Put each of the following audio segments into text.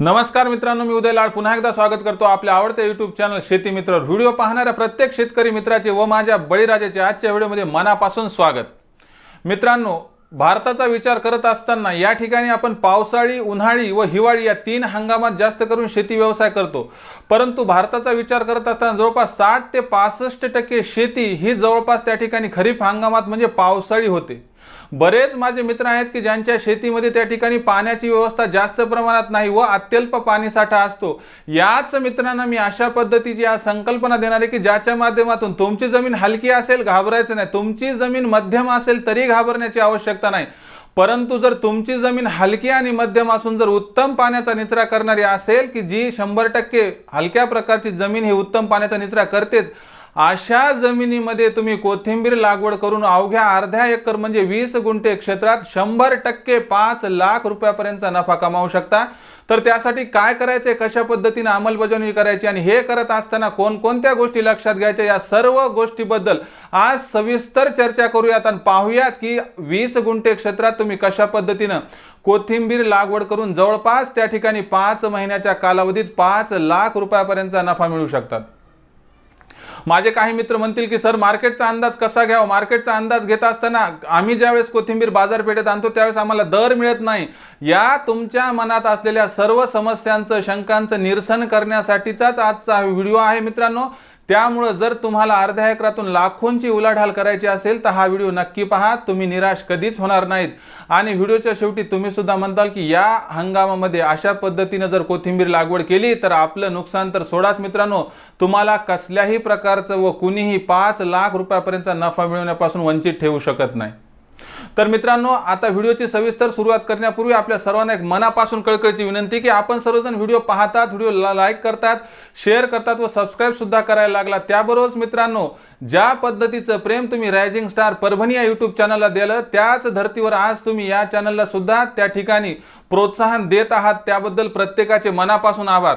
नमस्कार मित्रांनो मी उदय लाड. पुन्हा एकदा स्वागत करतो आपल्या आवडत्या युट्यूब चॅनल शेती मित्र. व्हिडिओ पाहणाऱ्या प्रत्येक शेतकरी मित्राचे व माझ्या बळीराजाचे आजच्या व्हिडिओमध्ये मनापासून स्वागत. मित्रांनो भारताचा विचार करत असताना या ठिकाणी आपण पावसाळी उन्हाळी व हिवाळी या तीन हंगामात जास्त करून शेती व्यवसाय करतो. परंतु भारताचा विचार करत असताना जवळपास साठ ते पासष्ट टक्के शेती ही जवळपास त्या ठिकाणी खरीप हंगामात म्हणजे पावसाळी होते. बरेच माझे मित्र आहेत की ज्यांच्या शेतीमध्ये त्या ठिकाणी पाण्याची व्यवस्था जास्त प्रमाणात नाही व अत्यल्प पाणीसाठा असतो. याच मित्रांना मी अशा पद्धतीची आज संकल्पना देणार आहे की ज्याच्या माध्यमातून तुमची जमीन हलकी असेल घाबरायचं नाही. तुमची जमीन मध्यम असेल तरी घाबरण्याची आवश्यकता नाही. परंतु जर तुमची जमीन हलकी आणि मध्यम असून जर उत्तम पाण्याचा निचरा करणारी असेल की जी शंभर टक्के हलक्या प्रकारची जमीन ही उत्तम पाण्याचा निचरा करतेच अशा जमिनीमध्ये तुम्ही कोथिंबीर लागवड करून अवघ्या अर्ध्या एकर म्हणजे वीस गुंठे क्षेत्रात शंभर टक्के पाच लाख रुपयापर्यंतचा नफा कमावू शकता. तर त्यासाठी काय करायचे? कशा पद्धतीने अंमलबजावणी करायची? आणि हे करत असताना कोणकोणत्या गोष्टी लक्षात घ्यायच्या? या सर्व गोष्टीबद्दल आज सविस्तर चर्चा करूयात आणि पाहूयात की वीस गुंठे क्षेत्रात तुम्ही कशा पद्धतीनं कोथिंबीर लागवड करून जवळपास त्या ठिकाणी पाच महिन्याच्या कालावधीत पाच लाख रुपयापर्यंतचा नफा मिळू शकतात. माझे काही मित्र म्हणतील की सर मार्केटचा अंदाज कसा घ्यावा? मार्केटचा अंदाज घेत असताना आम्ही ज्यावेळेस कोथिंबीर बाजारपेठेत आणतो त्यावेळेस आम्हाला दर मिळत नाही. या तुमच्या मनात असलेल्या सर्व समस्यांचं शंकांचं निरसन करण्यासाठीचाच आजचा व्हिडिओ आहे मित्रांनो. त्यामुळं जर तुम्हाला अर्ध्या एकरातून लाखोंची उलाढाल करायची असेल तर हा व्हिडिओ नक्की पहा. तुम्ही निराश कधीच होणार नाहीत. आणि व्हिडिओच्या शेवटी तुम्ही सुद्धा म्हणताल की या हंगामामध्ये अशा पद्धतीनं जर कोथिंबीर लागवड केली तर आपलं नुकसान तर सोडाच मित्रांनो. तुम्हाला कसल्याही प्रकारचं व कुणीही पाच लाख रुपयापर्यंतचा नफा मिळवण्यापासून वंचित ठेवू शकत नाही. तर मित्रांनो आता व्हिडिओची सविस्तर सुरुवात करण्यापूर्वी आपल्या सर्वांना एक मनापासून कळकळीची विनंती की आपण सर्वजण व्हिडिओ पाहतात व्हिडिओ लाईक करतात शेअर करतात व सबस्क्राईब सुद्धा करायला लागला. त्याबरोबरच मित्रांनो ज्या पद्धतीचं प्रेम तुम्ही रायझिंग स्टार परभणी या युट्यूब चॅनलला दिलं त्याच धर्तीवर आज तुम्ही या चॅनलला सुद्धा त्या ठिकाणी प्रोत्साहन देत आहात. त्याबद्दल प्रत्येकाचे मनापासून आभार.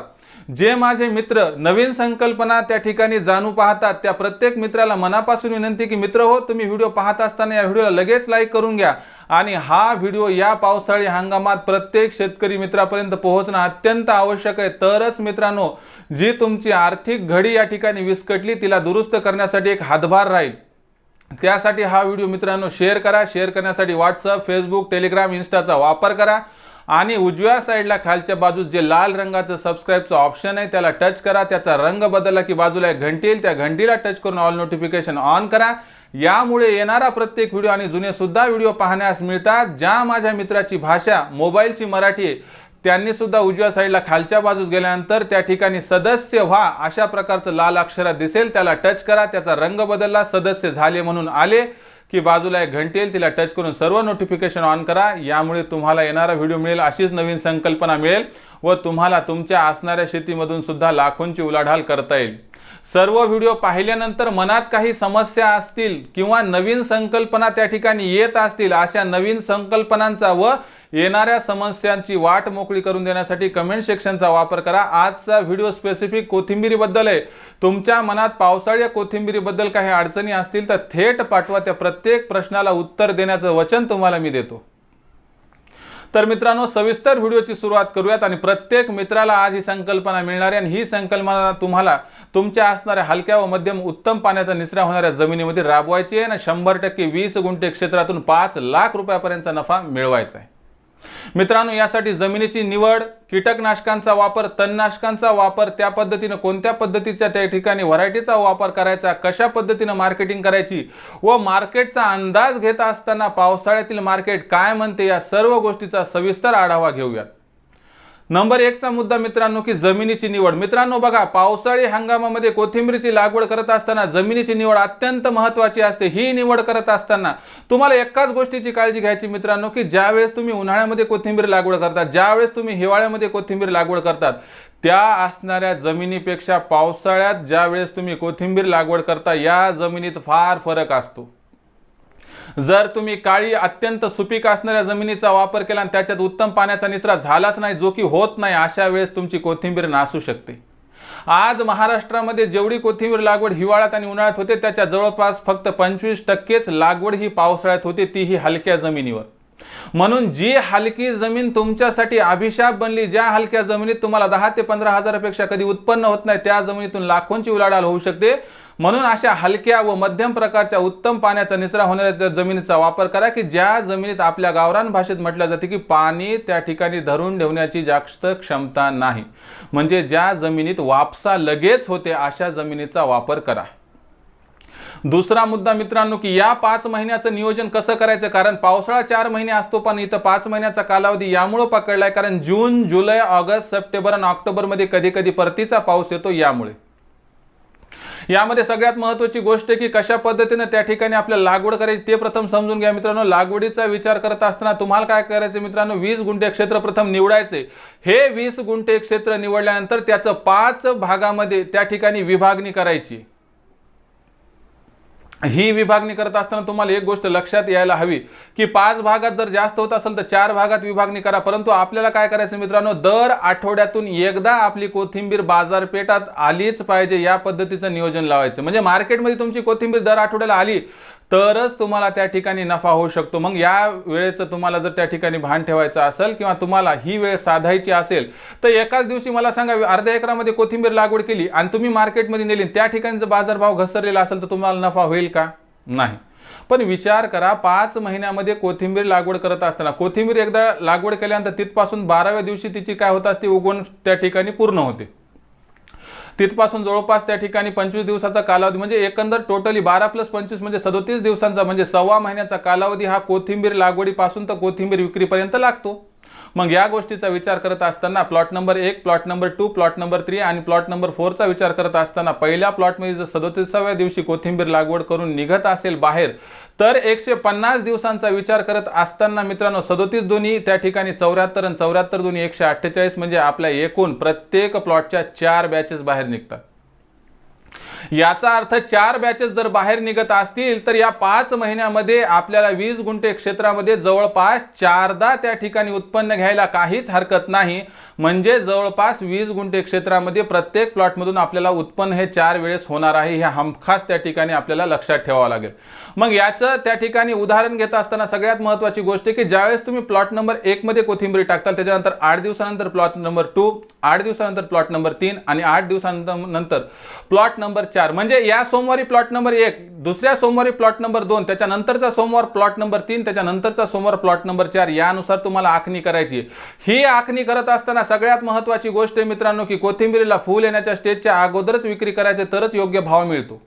जे माझे मित्र नवीन संकल्पना त्या ठिकाणी जाणू पाहतात त्या प्रत्येक मित्राला मनापासून विनंती की मित्र हो तुम्ही व्हिडिओ पाहत असताना या व्हिडिओला लगेच लाईक करून घ्या. आणि हा व्हिडिओ या पावसाळी हंगामात प्रत्येक शेतकरी मित्रापर्यंत पोहोचणं अत्यंत आवश्यक आहे. तरच मित्रांनो जी तुमची आर्थिक घडी या ठिकाणी विस्कटली तिला दुरुस्त करण्यासाठी एक हातभार राहील. त्यासाठी हा व्हिडिओ मित्रांनो शेअर करा. शेअर करण्यासाठी व्हॉट्सअप फेसबुक टेलिग्राम इन्स्टाचा वापर करा. आणि उजव्या साईडला खालच्या बाजूस जे लाल रंगाचं सबस्क्राईबचं ऑप्शन आहे त्याला टच करा. त्याचा रंग बदलला की बाजूला एक घंटी येईल. त्या घंटीला टच करून ऑल नोटिफिकेशन ऑन करा. यामुळे येणारा प्रत्येक व्हिडिओ आणि जुने सुद्धा व्हिडिओ पाहण्यास मिळतात. ज्या माझ्या मित्राची भाषा मोबाईलची मराठी आहे त्यांनी सुद्धा उजव्या साईडला खालच्या बाजूस गेल्यानंतर त्या ठिकाणी सदस्य व्हा अशा प्रकारचं लाल अक्षरात दिसेल. त्याला टच करा. त्याचा रंग बदलला. सदस्य झाले म्हणून आले. की बाजूला एक घंटी येईल तिला टच करून सर्व नोटिफिकेशन ऑन करा. यामुळे तुम्हाला येणारा व्हिडिओ मिळेल अशीच नवीन संकल्पना मिळेल व तुम्हाला तुमच्या असणाऱ्या शेतीमधून सुद्धा लाखोंची उलाढाल करता येईल. सर्व व्हिडिओ पाहिल्यानंतर मनात काही समस्या असतील किंवा नवीन संकल्पना त्या ठिकाणी येत असतील अशा नवीन संकल्पनांचा व येणाऱ्या समस्यांची वाट मोकळी करून देण्यासाठी कमेंट सेक्शनचा वापर करा. आजचा व्हिडिओ स्पेसिफिक कोथिंबिरीबद्दल आहे. तुमच्या मनात पावसाळ्या कोथिंबिरीबद्दल काही अडचणी असतील तर थेट पाठवा. त्या प्रत्येक प्रश्नाला उत्तर देण्याचं वचन तुम्हाला मी देतो. तर मित्रांनो सविस्तर व्हिडिओची सुरुवात करूयात आणि प्रत्येक मित्राला आज ही संकल्पना मिळणार आहे आणि ही संकल्पना तुम्हाला तुमच्या असणाऱ्या हलक्या व मध्यम उत्तम पाण्याचा निचरा होणाऱ्या जमिनीमध्ये राबवायची आहे आणि शंभर टक्के वीस गुंठे क्षेत्रातून पाच लाख रुपयापर्यंतचा नफा मिळवायचा आहे. मित्रांनो यासाठी जमिनीची निवड कीटकनाशकांचा वापर तणनाशकांचा वापर त्या पद्धतीनं कोणत्या पद्धतीच्या त्या ठिकाणी व्हरायटीचा वापर करायचा कशा पद्धतीनं मार्केटिंग करायची व मार्केटचा अंदाज घेत असताना पावसाळ्यातील मार्केट काय म्हणते या सर्व गोष्टीचा सविस्तर आढावा घेऊयात. नंबर एकचा मुद्दा मित्रांनो की जमिनीची निवड. मित्रांनो बघा पावसाळी हंगामामध्ये कोथिंबीरची लागवड करत असताना जमिनीची निवड अत्यंत महत्वाची असते. ही निवड करत असताना तुम्हाला एकाच गोष्टीची काळजी घ्यायची मित्रांनो की ज्यावेळेस तुम्ही उन्हाळ्यामध्ये कोथिंबीर लागवड करतात ज्यावेळेस तुम्ही हिवाळ्यामध्ये कोथिंबीर लागवड करतात त्या असणाऱ्या जमिनीपेक्षा पावसाळ्यात ज्यावेळेस तुम्ही कोथिंबीर लागवड करता या जमिनीत फार फरक असतो. जर तुम्ही काळी अत्यंत सुपीक असणाऱ्या जमिनीचा वापर केला आणि त्याच्यात उत्तम पाण्याचा निचरा झालाच नाही जो की होत नाही अशा वेळेस तुमची कोथिंबीर नासू शकते. आज महाराष्ट्रामध्ये जेवढी कोथिंबीर लागवड हिवाळ्यात आणि उन्हाळ्यात होते त्याच्या जवळपास फक्त पंचवीस टक्केच लागवड ही पावसाळ्यात होते तीही हलक्या जमिनीवर. म्हणून जी हलकी जमीन तुमच्यासाठी अभिशाप बनली ज्या हलक्या जमिनीत तुम्हाला दहा ते पंधरा हजारापेक्षा कधी उत्पन्न होत नाही त्या जमिनीतून लाखोंची उलाढाल होऊ शकते. म्हणून अशा हलक्या व मध्यम प्रकारच्या उत्तम पाण्याचा निचरा होणाऱ्या जमिनीचा वापर करा की ज्या जमिनीत आपल्या गावरान भाषेत म्हटलं जाते की पाणी त्या ठिकाणी धरून ठेवण्याची जास्त क्षमता नाही. म्हणजे ज्या जमिनीत वापसा लगेच होते अशा जमिनीचा वापर करा. दुसरा मुद्दा मित्रांनो की या पाच महिन्याचं नियोजन कसं करायचं? कारण पावसाळा चार महिने असतो पण इथं पाच महिन्याचा कालावधी यामुळे पकडलाय. कारण जून जुलै ऑगस्ट सप्टेंबर आणि ऑक्टोबरमध्ये कधी कधी परतीचा पाऊस येतो यामुळे. यामध्ये सगळ्यात महत्वाची गोष्ट आहे की कशा पद्धतीने त्या ठिकाणी आपल्याला लागवड करायची ते प्रथम समजून घ्या मित्रांनो. लागवडीचा विचार करत असताना तुम्हाला काय करायचं मित्रांनो? वीस गुंठे क्षेत्र प्रथम निवडायचे हे वीस गुंठे क्षेत्र निवडल्यानंतर त्याचं पाच भागामध्ये त्या ठिकाणी विभागणी करायची. ही विभागणी करत असताना तुम्हाला एक गोष्ट लक्षात यायला हवी की पाच भागात जर जास्त होत असेल तर चार भागात विभागणी करा. परंतु आपल्याला काय करायचं मित्रांनो? दर आठवड्यातून एकदा आपली कोथिंबीर बाजारपेठात आलीच पाहिजे या पद्धतीचं नियोजन लावायचं. म्हणजे मार्केटमध्ये तुमची कोथिंबीर दर आठवड्याला आली तरच तुम्हाला त्या ठिकाणी नफा होऊ शकतो. मग या वेळेचं तुम्हाला जर त्या ठिकाणी भान ठेवायचं असेल किंवा तुम्हाला ही वेळ साधायची असेल तर एकाच दिवशी मला सांगा अर्ध्या एकरामध्ये कोथिंबीर लागवड केली आणि तुम्ही मार्केटमध्ये नेली त्या ठिकाणी जर बाजारभाव घसरलेला असेल तर तुम्हाला नफा होईल का? नाही. पण विचार करा पाच महिन्यामध्ये कोथिंबीर लागवड करत असताना कोथिंबीर एकदा लागवड केल्यानंतर तिथपासून बाराव्या दिवशी तिची काय होत असते उगवण त्या ठिकाणी पूर्ण होते. तिथपासून जवळपास त्या ठिकाणी पंचवीस दिवसाचा कालावधी म्हणजे एकंदर टोटली बारा प्लस पंचवीस म्हणजे सदोतीस दिवसांचा म्हणजे सव्वा महिन्याचा कालावधी हा कोथिंबीर लागवडीपासून तर कोथिंबीर विक्रीपर्यंत लागतो. मग या गोष्टीचा विचार करत असताना प्लॉट नंबर एक plot number two plot number three आणि प्लॉट नंबर फोरचा विचार करत असताना पहिल्या प्लॉटमध्ये जर सदोतीसाव्या दिवशी कोथिंबीर लागवड करून निघत असेल बाहेर तर एकशे पन्नास दिवसांचा विचार करत असताना मित्रांनो सदोतीस दोन्ही त्या ठिकाणी चौऱ्याहत्तर आणि चौऱ्याहत्तर दोन्ही एकशे अठ्ठेचाळीस म्हणजे आपल्या एकूण प्रत्येक प्लॉटच्या चार बॅचेस बाहेर निघतात. याचा अर्थ चार बॅचेस जर बाहेर निघत असतील तर या पाच महिन्यामध्ये आपल्याला वीस गुंठे क्षेत्रामध्ये जवळपास चारदा त्या ठिकाणी उत्पन्न घ्यायला काहीच हरकत नाही. म्हणजे जवळपास वीस गुंठे क्षेत्रामध्ये प्रत्येक प्लॉटमधून आपल्याला उत्पन्न हे चार वेळेस होणार आहे हे हमखास त्या ठिकाणी आपल्याला लक्षात ठेवावं लागेल. मग याचं त्या ठिकाणी उदाहरण घेत असताना सगळ्यात महत्वाची गोष्ट आहे की ज्यावेळेस तुम्ही प्लॉट नंबर एकमध्ये कोथिंबीर टाकताल त्याच्यानंतर आठ दिवसानंतर प्लॉट नंबर टू आठ दिवसानंतर प्लॉट नंबर तीन आणि आठ दिवसानंतर नंतर प्लॉट नंबर चार. म्हणजे या सोमवारी प्लॉट नंबर एक दुसऱ्या सोमवारी प्लॉट नंबर दोन त्याच्यानंतरचा सोमवार प्लॉट नंबर तीन त्याच्यानंतरचा सोमवार प्लॉट नंबर चार यानुसार तुम्हाला आखणी करायची. ही आखणी करत असताना सगळ्यात महत्वाची गोष्ट आहे मित्रांनो की कोथिंबीरीला फुल येण्याच्या स्टेजच्या अगोदरच विक्री करायचे तरच योग्य भाव मिळतो.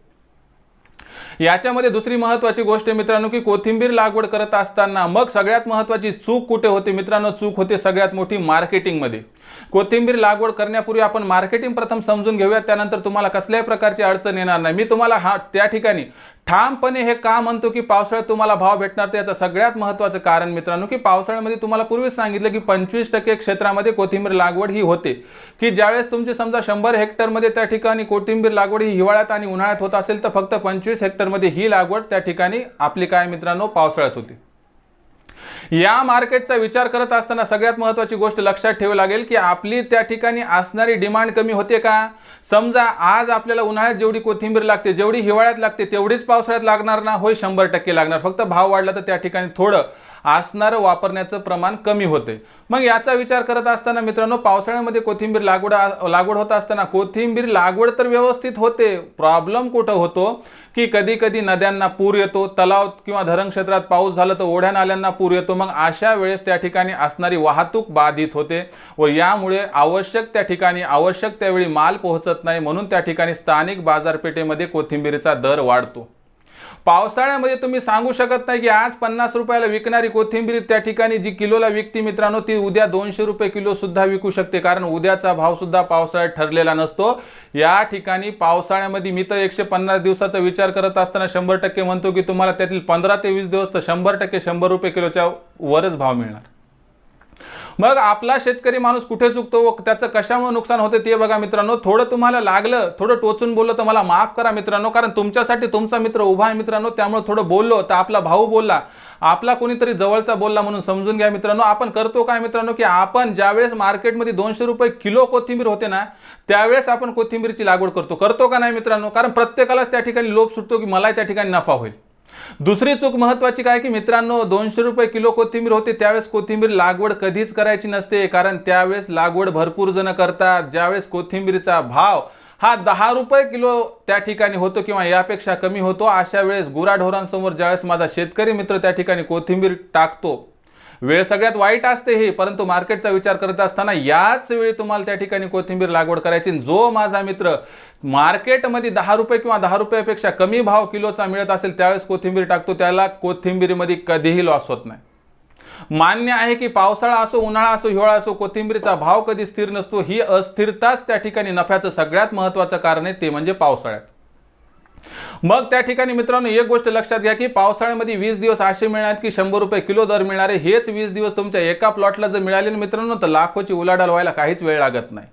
याच्यामध्ये दुसरी महत्वाची गोष्ट आहे मित्रांनो की कोथिंबीर लागवड करत असताना मग सगळ्यात महत्वाची चूक कुठे होते मित्रांनो? चूक होते सगळ्यात मोठी मार्केटिंगमध्ये कोथिंबीर लागवड करण्यापूर्वी आपण मार्केटिंग प्रथम समजून घेऊया त्यानंतर तुम्हाला कसल्याही प्रकारची अडचण येणार नाही. मी तुम्हाला हा त्या ठिकाणी ठामपणे हे का म्हणतो की पावसाळ्यात तुम्हाला भाव भेटणार त्याचं सगळ्यात महत्वाचं कारण मित्रांनो की पावसाळ्यामध्ये तुम्हाला पूर्वीच सांगितलं की पंचवीस टक्के क्षेत्रामध्ये कोथिंबीर लागवड ही होते. की ज्यावेळेस तुमची समजा शंभर हेक्टरमध्ये त्या ठिकाणी कोथिंबीर लागवड ही हिवाळ्यात आणि उन्हाळ्यात होत असेल तर फक्त पंचवीस हेक्टरमध्ये ही लागवड त्या ठिकाणी आपली काय मित्रांनो? पावसाळ्यात होती. या मार्केटचा विचार करत असताना सगळ्यात महत्वाची गोष्ट लक्षात ठेवावी लागेल की आपली त्या ठिकाणी असणारी डिमांड कमी होते का? समजा आज आपल्याला उन्हाळ्यात जेवढी कोथिंबीर लागते जेवढी हिवाळ्यात लागते तेवढीच पावसाळ्यात लागणार ना? होय शंभर टक्के लागणार. फक्त भाव वाढला तर त्या ठिकाणी थोडं असणारं वापरण्याचं प्रमाण कमी होते. मग याचा विचार करत असताना मित्रांनो पावसाळ्यामध्ये कोथिंबीर लागवड लागवड होत असताना कोथिंबीर लागवड तर व्यवस्थित होते. प्रॉब्लेम कुठं होतो? की कधी कधी नद्यांना पूर येतो तलाव किंवा धरण क्षेत्रात पाऊस झाला तर ओढ्या नाल्यांना पूर येतो. मग अशा वेळेस त्या ठिकाणी असणारी वाहतूक बाधित होते व यामुळे आवश्यक त्या ठिकाणी आवश्यक त्यावेळी माल पोहोचत नाही. म्हणून त्या ठिकाणी स्थानिक बाजारपेठेमध्ये कोथिंबीरीचा दर वाढतो. पावसाळ्यामध्ये तुम्ही सांगू शकत नाही की आज पन्नास रुपयाला विकणारी कोथिंबीर त्या ठिकाणी जी किलोला विकती मित्रांनो ती उद्या दोनशे रुपये किलो सुद्धा विकू शकते. कारण उद्याचा भाव सुद्धा पावसाळ्यात ठरलेला नसतो. या ठिकाणी पावसाळ्यामध्ये मी तर एकशे पन्नास दिवसाचा विचार करत असताना शंभर टक्के म्हणतो की तुम्हाला त्यातील पंधरा ते वीस दिवस तर शंभर टक्के शंभर रुपये किलोच्या वरच भाव मिळणार. मग आपला शेतकरी माणूस कुठे चुकतो व त्याचं कशामुळे नुकसान होते ते बघा मित्रांनो. थोडं तुम्हाला लागलं थोडं टोचून बोललं तर मला माफ करा मित्रांनो कारण तुमच्यासाठी तुमचा मित्र उभा आहे मित्रांनो त्यामुळे थोडं बोललो तर आपला भाऊ बोलला. आपला कोणीतरी जवळचा बोलला म्हणून समजून घ्या मित्रांनो. आपण करतो काय मित्रांनो की आपण ज्यावेळेस मार्केटमध्ये दोनशे रुपये किलो कोथिंबीर होते ना त्यावेळेस आपण कोथिंबीरची लागवड करतो. करतो का नाही मित्रांनो? कारण प्रत्येकालाच त्या ठिकाणी लोभ सुटतो की मलाही त्या ठिकाणी नफा होईल. दुसरी चूक महत्वाची काय की मित्रांनो दोनशे रुपये किलो कोथिंबीर होते त्यावेळेस कोथिंबीर लागवड कधीच करायची नसते कारण त्यावेळेस लागवड भरपूर जण करतात. ज्यावेळेस कोथिंबीरचा भाव हा दहा रुपये किलो त्या ठिकाणी होतो किंवा यापेक्षा कमी होतो अशा वेळेस गुराढोरांसमोर ज्यावेळेस माझा शेतकरी मित्र त्या ठिकाणी कोथिंबीर टाकतो वेळ सगळ्यात वाईट असते ही परंतु मार्केटचा विचार करत असताना याच वेळी तुम्हाला त्या ठिकाणी कोथिंबीर लागवड करायची जो माझा मित्र मार्केटमध्ये दहा रुपये किंवा दहा रुपयापेक्षा कमी भाव किलोचा मिळत असेल त्यावेळेस कोथिंबीर टाकतो. त्याला कोथिंबीरीमध्ये कधीही लॉस होत नाही. मान्य आहे की पावसाळा असो उन्हाळा असो हिवाळा असो कोथिंबीरीचा भाव कधी स्थिर नसतो ही अस्थिरताच त्या ठिकाणी नफ्याचं सगळ्यात महत्वाचं कारण आहे ते म्हणजे पावसाळ्यात. मग त्या ठिकाणी मित्रांनो एक गोष्ट लक्षात घ्या की पावसाळ्यामध्ये वीस दिवस असे मिळणार की शंभर रुपये किलो दर मिळणारे हेच वीस दिवस तुमच्या एका प्लॉटला जर मिळाले ना मित्रांनो तर लाखोची उलाढाल व्हायला काहीच वेळ लागत नाही.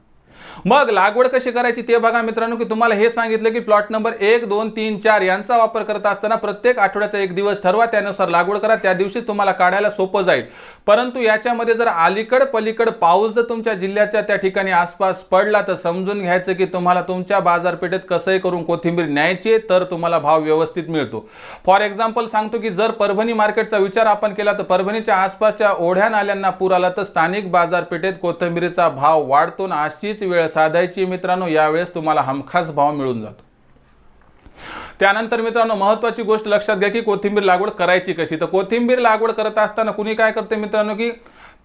मग लागवड कशी करायची ते बघा मित्रांनो की तुम्हाला हे सांगितलं की प्लॉट नंबर एक दोन तीन चार यांचा वापर करत असताना प्रत्येक आठवड्याचा एक दिवस ठरवा त्यानुसार लागवड करा. त्या दिवशी तुम्हाला काढायला सोपं जाईल. परंतु याच्यामध्ये जर अलीकड पलीकड पाऊस जर तुमच्या जिल्ह्याच्या त्या ठिकाणी आसपास पडला तर समजून घ्यायचं की तुम्हाला तुमच्या बाजारपेठेत कसंही करून कोथिंबीर न्यायची तर तुम्हाला भाव व्यवस्थित मिळतो. फॉर एक्झाम्पल सांगतो की जर परभणी मार्केटचा विचार आपण केला तर परभणीच्या आसपासच्या ओढ्या नाल्यांना पूर आला तर स्थानिक बाजारपेठेत कोथिंबीरीचा भाव वाढतो ना अशीच वेळ साधायची मित्रांनो यावेळेस तुम्हाला हमखास भाव मिळून जातो. त्यानंतर मित्रांनो महत्वाची गोष्ट लक्षात घ्या की कोथिंबीर लागवड करायची कशी? तर कोथिंबीर लागवड करत असताना कुणी काय करते मित्रांनो की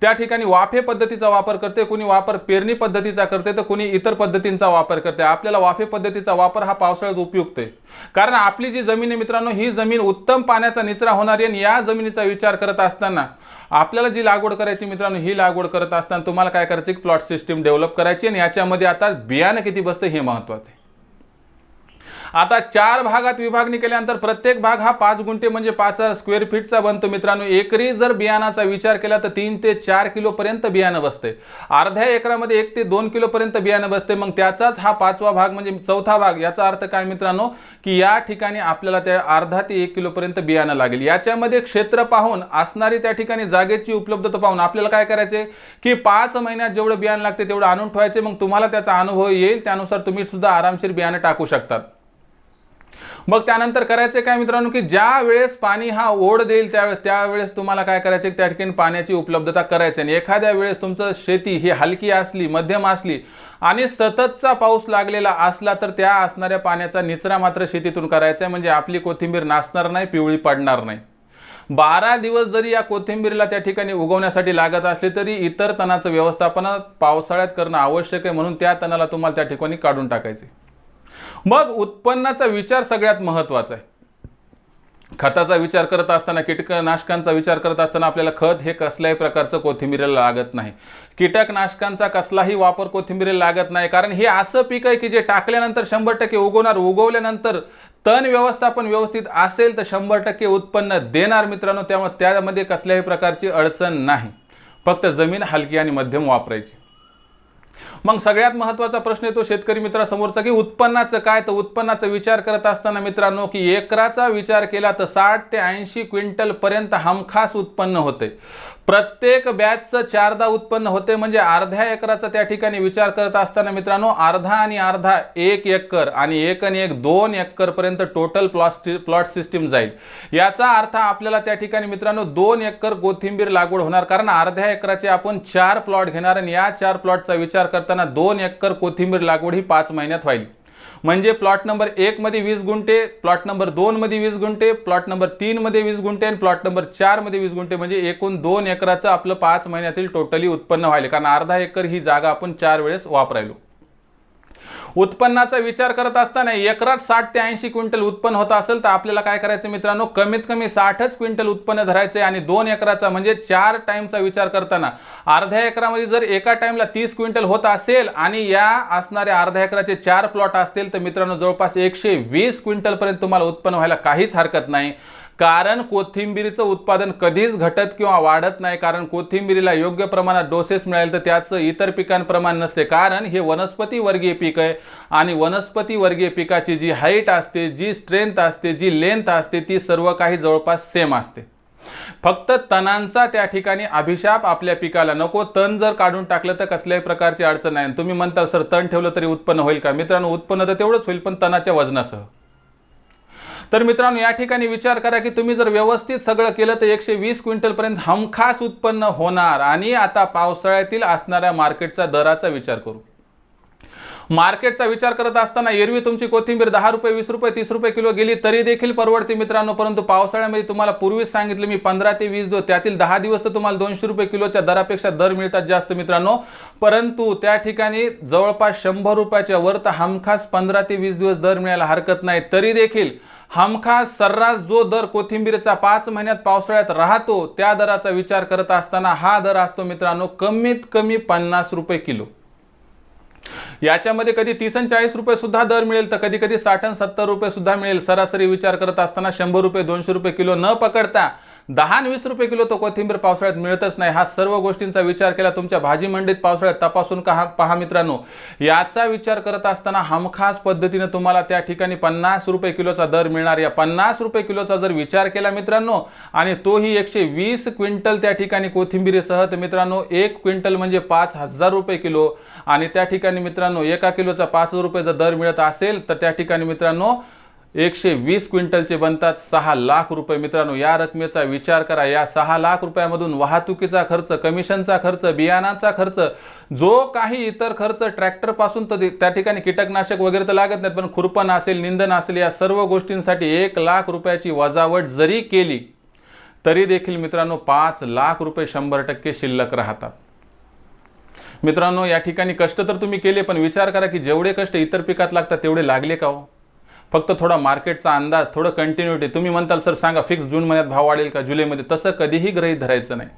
त्या ठिकाणी वाफे पद्धतीचा वापर करते कुणी वापर पेरणी पद्धतीचा करते तर कुणी इतर पद्धतींचा वापर करते. आपल्याला वाफे पद्धतीचा वापर हा पावसाळ्यात उपयुक्त आहे. कारण आपली जी जमीन आहे मित्रांनो ही जमीन उत्तम पाण्याचा निचरा होणारी आणि या जमिनीचा विचार करत असताना आपल्याला जी लागवड करायची मित्रांनो ही लागवड करत असताना तुम्हाला काय करायची? प्लॉट सिस्टीम डेव्हलप करायची आणि याच्यामध्ये आता बियाणं किती बसतं हे महत्वाचं आहे. आता चार भागात विभागणी केल्यानंतर प्रत्येक भाग हा पाच गुंठे म्हणजे पाच हजार स्क्वेअर फीटचा बनतो. मित्रांनो एकरी जर बियाणाचा विचार केला तर तीन ते चार किलो पर्यंत बियाणं बसते. अर्ध्या एकरामध्ये एक ते दोन किलो पर्यंत बियाणं बसते. मग त्याचाच हा पाचवा भाग म्हणजे चौथा भाग याचा अर्थ काय मित्रांनो? की या ठिकाणी आपल्याला त्या अर्धा ते एक किलो पर्यंत बियाणं लागेल. याच्यामध्ये क्षेत्र पाहून असणारी त्या ठिकाणी जागेची उपलब्धता पाहून आपल्याला काय करायचे की पाच महिन्यात जेवढं बियाणं लागते तेवढं आणून ठेवायचे मग तुम्हाला त्याचा अनुभव येईल. त्यानुसार तुम्ही सुद्धा आरामशीर बियाणं टाकू शकतात. मग त्यानंतर करायचे काय मित्रांनो की ज्या वेळेस पाणी हा ओढ देईल त्यावेळेस त्यावेळेस तुम्हाला काय करायचे त्या ठिकाणी पाण्याची उपलब्धता करायची. आणि एखाद्या वेळेस तुमचं शेती ही हलकी असली मध्यम असली आणि सततचा पाऊस लागलेला असला तर त्या असणाऱ्या पाण्याचा निचरा मात्र शेतीतून करायचा आहे. म्हणजे आपली कोथिंबीर नाचणार नाही पिवळी पडणार नाही. बारा दिवस जरी या कोथिंबीरला त्या ठिकाणी उगवण्यासाठी लागत असले तरी इतर तणाचं व्यवस्थापन पावसाळ्यात करणं आवश्यक आहे म्हणून त्या तणाला तुम्हाला त्या ठिकाणी काढून टाकायचे. मग उत्पन्नाचा विचार सगळ्यात महत्त्वाचा आहे. खताचा विचार करत असताना कीटकनाशकांचा विचार करत असताना आपल्याला खत हे कसल्याही प्रकारचं कोथिंबीरीला लागत नाही. कीटकनाशकांचा कसलाही वापर कोथिंबीरीला लागत नाही. कारण हे असं पीक आहे की जे टाकल्यानंतर शंभर टक्के उगवणार उगवल्यानंतर तण व्यवस्थापन व्यवस्थित असेल तर शंभर टक्के उत्पन्न देणार मित्रांनो. त्यामुळे त्यामध्ये कसल्याही प्रकारची अडचण नाही. फक्त जमीन हलकी आणि मध्यम वापरायची. मग सगळ्यात महत्त्वाचा प्रश्न येतो शेतकरी मित्रासमोरचा की उत्पन्नाचं काय? तर उत्पन्नाचा विचार करत असताना मित्रांनो की एकराचा विचार केला तर साठ ते ऐंशी क्विंटल पर्यंत हमखास उत्पन्न होते. प्रत्येक बॅचचं चारदा उत्पन्न होते म्हणजे अर्ध्या एकराचा त्या ठिकाणी विचार करत असताना मित्रांनो अर्धा आणि अर्धा एक एकर आणि एक आणि एक दोन एकर पर्यंत टोटल प्लॉट प्लॉट सिस्टीम जाईल. याचा अर्थ आपल्याला त्या ठिकाणी मित्रांनो दोन एकर कोथिंबीर लागवड होणार. कारण अर्ध्या एकराचे आपण चार प्लॉट घेणार आणि या चार प्लॉटचा विचार करताना दोन एकर कोथिंबीर लागवड ही पाच महिन्यात होईल म्हणजे प्लॉट नंबर एक मध्ये वीस गुंठे प्लॉट नंबर दोन मध्ये वीस गुंठे प्लॉट नंबर तीन मध्ये वीस गुंठे आणि प्लॉट नंबर चारमध्ये वीस गुंठे. म्हणजे एकूण दोन एकराचं आपलं पाच महिन्यातील टोटली उत्पन्न व्हायला. कारण अर्धा एकर ही जागा आपण चार वेळेस वापरायलो. उत्पन्नाचा विचार करत असताना एकरात साठ ते ऐंशी क्विंटल उत्पन्न होत असेल तर आपल्याला काय करायचं मित्रांनो? कमीत कमी साठच क्विंटल उत्पन्न धरायचे आणि दोन एकराचा म्हणजे चार टाइमचा विचार करताना. अर्ध्या एकरामध्ये जर एका टाइमला तीस क्विंटल होत असेल आणि या असणाऱ्या अर्ध्या एकराचे चार प्लॉट असतील तर मित्रांनो जवळपास एकशे वीस क्विंटलपर्यंत तुम्हाला उत्पन्न व्हायला काहीच हरकत नाही. कारण कोथिंबीरीचं उत्पादन कधीच घटत किंवा वाढत नाही कारण कोथिंबीरीला योग्य प्रमाणात डोसेस मिळेल तर त्याचं इतर पिकांप्रमाण नसते. कारण हे वनस्पती वर्गीय पीक आहे आणि वनस्पती वर्गीय पिकाची जी हाईट असते जी स्ट्रेंथ असते जी लेंथ असते ती सर्व काही जवळपास सेम असते. फक्त तणांचा त्या ठिकाणी अभिशाप आपल्या पिकाला नको. तण जर काढून टाकलं तर कसल्याही प्रकारची अडचण नाही. तुम्ही म्हणता सर तण ठेवलं तरी उत्पन्न होईल का? मित्रांनो उत्पन्न तर तेवढंच होईल पण तणाच्या वजनासह. तर मित्रांनो या ठिकाणी विचार करा की तुम्ही जर व्यवस्थित सगळं केलं तर एकशे वीस क्विंटल पर्यंत हमखास उत्पन्न होणार आणि आता पावसाळ्यातील असणाऱ्या मार्केटचा दराचा विचार करू. मार्केटचा विचार करत असताना एरवी तुमची कोथिंबीर दहा रुपये वीस रुपये तीस रुपये किलो गेली तरी देखील परवडते मित्रांनो परंतु पावसाळ्यामध्ये तुम्हाला पूर्वीच सांगितलं मी पंधरा ते वीस दिवस त्यातील दहा दिवस तर तुम्हाला दोनशे रुपये किलोच्या दरापेक्षा दर मिळतात जास्त मित्रांनो. परंतु त्या ठिकाणी जवळपास शंभर रुपयाच्या वर तर हमखास पंधरा ते वीस दिवस दर मिळायला हरकत नाही तरी देखील हमखास सर्रास जो दर कोथिंबीरचा पाच महिन्यात पावसाळ्यात राहतो त्या दराचा विचार करत असताना हा दर असतो मित्रांनो कमीत कमी पन्नास रुपये किलो. याच्यामध्ये कधी तीस आणि चाळीस रुपये सुद्धा दर मिळेल तर कधी कधी साठ आणि सत्तर रुपये सुद्धा मिळेल. सरासरी विचार करत असताना शंभर रुपये दोनशे रुपये किलो न पकडता दहा आणि वीस रुपये किलो तो कोथिंबीर पावसाळ्यात मिळतच नाही. हा सर्व गोष्टींचा विचार केला तुमच्या भाजी मंडीत पावसाळ्यात तपासून का पहा मित्रांनो. याचा विचार करत असताना हमखास पद्धतीने तुम्हाला त्या ठिकाणी पन्नास रुपये किलोचा दर मिळणार. या पन्नास रुपये किलोचा जर विचार केला मित्रांनो आणि तोही एकशे वीस क्विंटल त्या ठिकाणी कोथिंबीरीसह तर मित्रांनो एक क्विंटल म्हणजे पाच हजार रुपये किलो. आणि त्या ठिकाणी मित्रांनो एका किलोचा पाच हजार रुपये जर दर मिळत असेल तर त्या ठिकाणी मित्रांनो एकशे वीस क्विंटलचे बनतात सहा लाख रुपये. मित्रांनो या रकमेचा विचार करा. या सहा लाख रुपयामधून वाहतुकीचा खर्च कमिशनचा खर्च बियाणाचा खर्च जो काही इतर खर्च ट्रॅक्टरपासून तर त्या ठिकाणी कीटकनाशक वगैरे तर लागत नाहीत पण खुरपण असेल निंदन असेल या सर्व गोष्टींसाठी एक लाख रुपयाची वजावट जरी केली तरी देखील मित्रांनो पाच लाख रुपये शंभर टक्के शिल्लक राहतात. मित्रांनो या ठिकाणी कष्ट तर तुम्ही केले पण विचार करा की जेवढे कष्ट इतर पिकात लागतात तेवढे लागले का हो? फक्त थोडा मार्केटचा अंदाज थोडं कंटिन्युटी तुम्ही म्हणताल सर सांगा फिक्स जून महिन्यात भाव वाढेल का जुलैमध्ये? तसं कधीही गृहीत धरायचं नाही.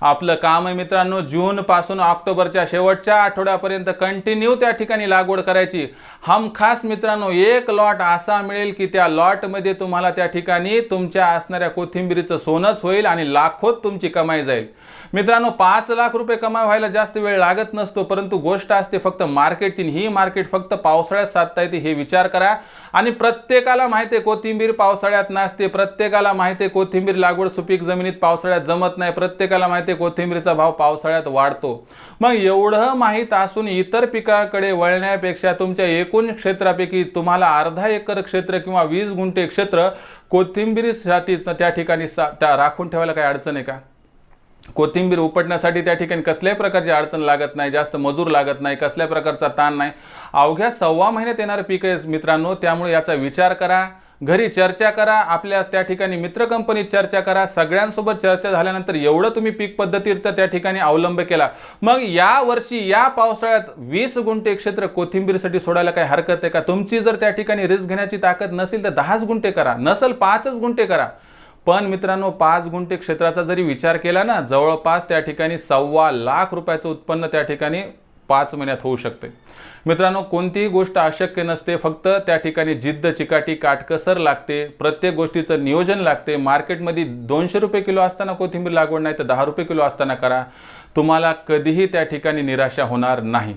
आपलं काम आहे मित्रांनो जून पासून ऑक्टोबरच्या शेवटच्या आठवड्यापर्यंत कंटिन्यू त्या ठिकाणी लागवड करायची. हम खास मित्रांनो एक लॉट असा मिळेल की त्या लॉटमध्ये तुम्हाला त्या ठिकाणी तुमच्या असणाऱ्या कोथिंबीरीचं सोनंच होईल आणि लाखोत तुमची कमाई जाईल. मित्रांनो पाच लाख रुपये कमाई व्हायला जास्त वेळ लागत नसतो परंतु गोष्ट असते फक्त मार्केटची ही मार्केट फक्त पावसाळ्यात साधता येते हे विचार करा. आणि प्रत्येकाला माहिती आहे कोथिंबीर पावसाळ्यात नसते प्रत्येकाला माहिती आहे कोथिंबीर लागवड सुपीक जमिनीत पावसाळ्यात जमत नाही प्रत्येकाला माहिती ते कोथिंबीरचा भाव पावसाळ्यात वाढतो. मग एवढं माहीत असून इतर पिकाकडे वळण्यापेक्षा तुमच्या एकूण क्षेत्रापैकी तुम्हाला अर्धा एकर क्षेत्र किंवा वीस गुंठे क्षेत्र कोथिंबीरीसाठी त्या ठिकाणी सा त्या राखून ठेवायला काही अडचण आहे का? कोथिंबीर उपटण्यासाठी त्या ठिकाणी कसल्याही प्रकारची अडचण लागत नाही जास्त मजूर लागत नाही कसल्या प्रकारचा ताण नाही. अवघ्या सव्वा महिन्यात येणारं पीक आहे मित्रांनो त्यामुळे याचा विचार करा. घरी चर्चा करा आपल्या त्या ठिकाणी मित्र कंपनीत चर्चा करा सगळ्यांसोबत चर्चा झाल्यानंतर एवढं तुम्ही पीक पद्धतीचा त्या ठिकाणी अवलंब केला. मग या वर्षी या पावसाळ्यात वीस गुंठे क्षेत्र कोथिंबीरसाठी सोडायला काही हरकत आहे का? तुमची जर त्या ठिकाणी रिस्क घेण्याची ताकद नसेल तर दहाच गुंठे करा. नसल पाचच गुंठे करा. पण मित्रांनो पाच गुंठे क्षेत्राचा जरी विचार केला ना जवळपास त्या ठिकाणी सव्वा लाख रुपयाचं उत्पन्न त्या ठिकाणी पाच महिन्यात होऊ शकते. मित्रांनो कोणतीही गोष्ट अशक्य नसते फक्त त्या ठिकाणी जिद्द चिकाटी काटकसर लागते. प्रत्येक गोष्टीचं नियोजन लागते. मार्केटमध्ये दोनशे रुपये किलो असताना कोथिंबीर लागवड नाही तर दहा रुपये किलो असताना करा. तुम्हाला कधीही त्या ठिकाणी निराशा होणार नाही.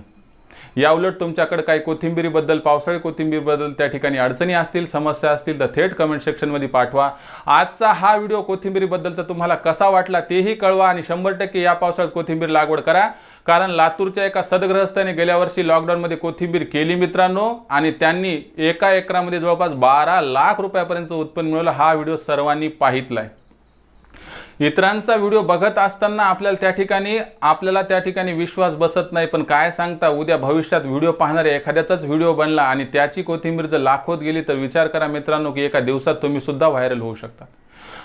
या उलट तुमच्याकडे काही कोथिंबीरीबद्दल पावसाळी कोथिंबीरबद्दल त्या ठिकाणी अडचणी असतील समस्या असतील तर थेट कमेंट सेक्शनमध्ये पाठवा. आजचा हा व्हिडिओ कोथिंबीरीबद्दलचा तुम्हाला कसा वाटला तेही कळवा आणि शंभर टक्के या पावसाळ्यात कोथिंबीर लागवड करा. कारण लातूरच्या एका सदग्रहस्थाने गेल्या वर्षी लॉकडाऊनमध्ये कोथिंबीर केली मित्रांनो आणि त्यांनी एका एकरामध्ये जवळपास बारा लाख रुपयापर्यंत उत्पन्न मिळवलं. हा व्हिडिओ सर्वांनी पाहितलाय. इतरांचा व्हिडिओ बघत असताना आपल्याला त्या ठिकाणी आपल्याला त्या ठिकाणी विश्वास बसत नाही. पण काय सांगता उद्या भविष्यात व्हिडिओ पाहणारे एखाद्याचाच व्हिडिओ बनला आणि त्याची कोथिंबीर जर लाखोत गेली तर विचार करा मित्रांनो की एका दिवसात तुम्ही सुद्धा व्हायरल होऊ शकता.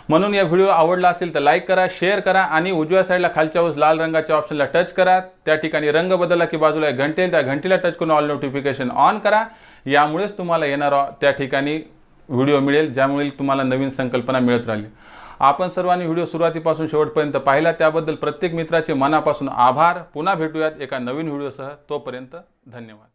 म्हणून या व्हिडिओ आवडला असेल तर लाईक करा शेअर करा आणि उजव्या साईडला खालच्या वर लाल रंगाच्या ऑप्शनला टच करा. त्या ठिकाणी रंग बदलला की बाजूला एक घंटे त्या घंटीला टच करून ऑल नोटिफिकेशन ऑन करा. यामुळेच तुम्हाला येणारा त्या ठिकाणी व्हिडिओ मिळेल ज्यामुळे तुम्हाला नवीन संकल्पना मिळत राहील. आपण सर्वांनी व्हिडिओ सुरुवातीपासून शेवटपर्यंत पाहिला त्याबद्दल प्रत्येक मित्राचे मनापासून आभार. पुन्हा भेटूयात एका नवीन व्हिडिओसह. तोपर्यंत धन्यवाद.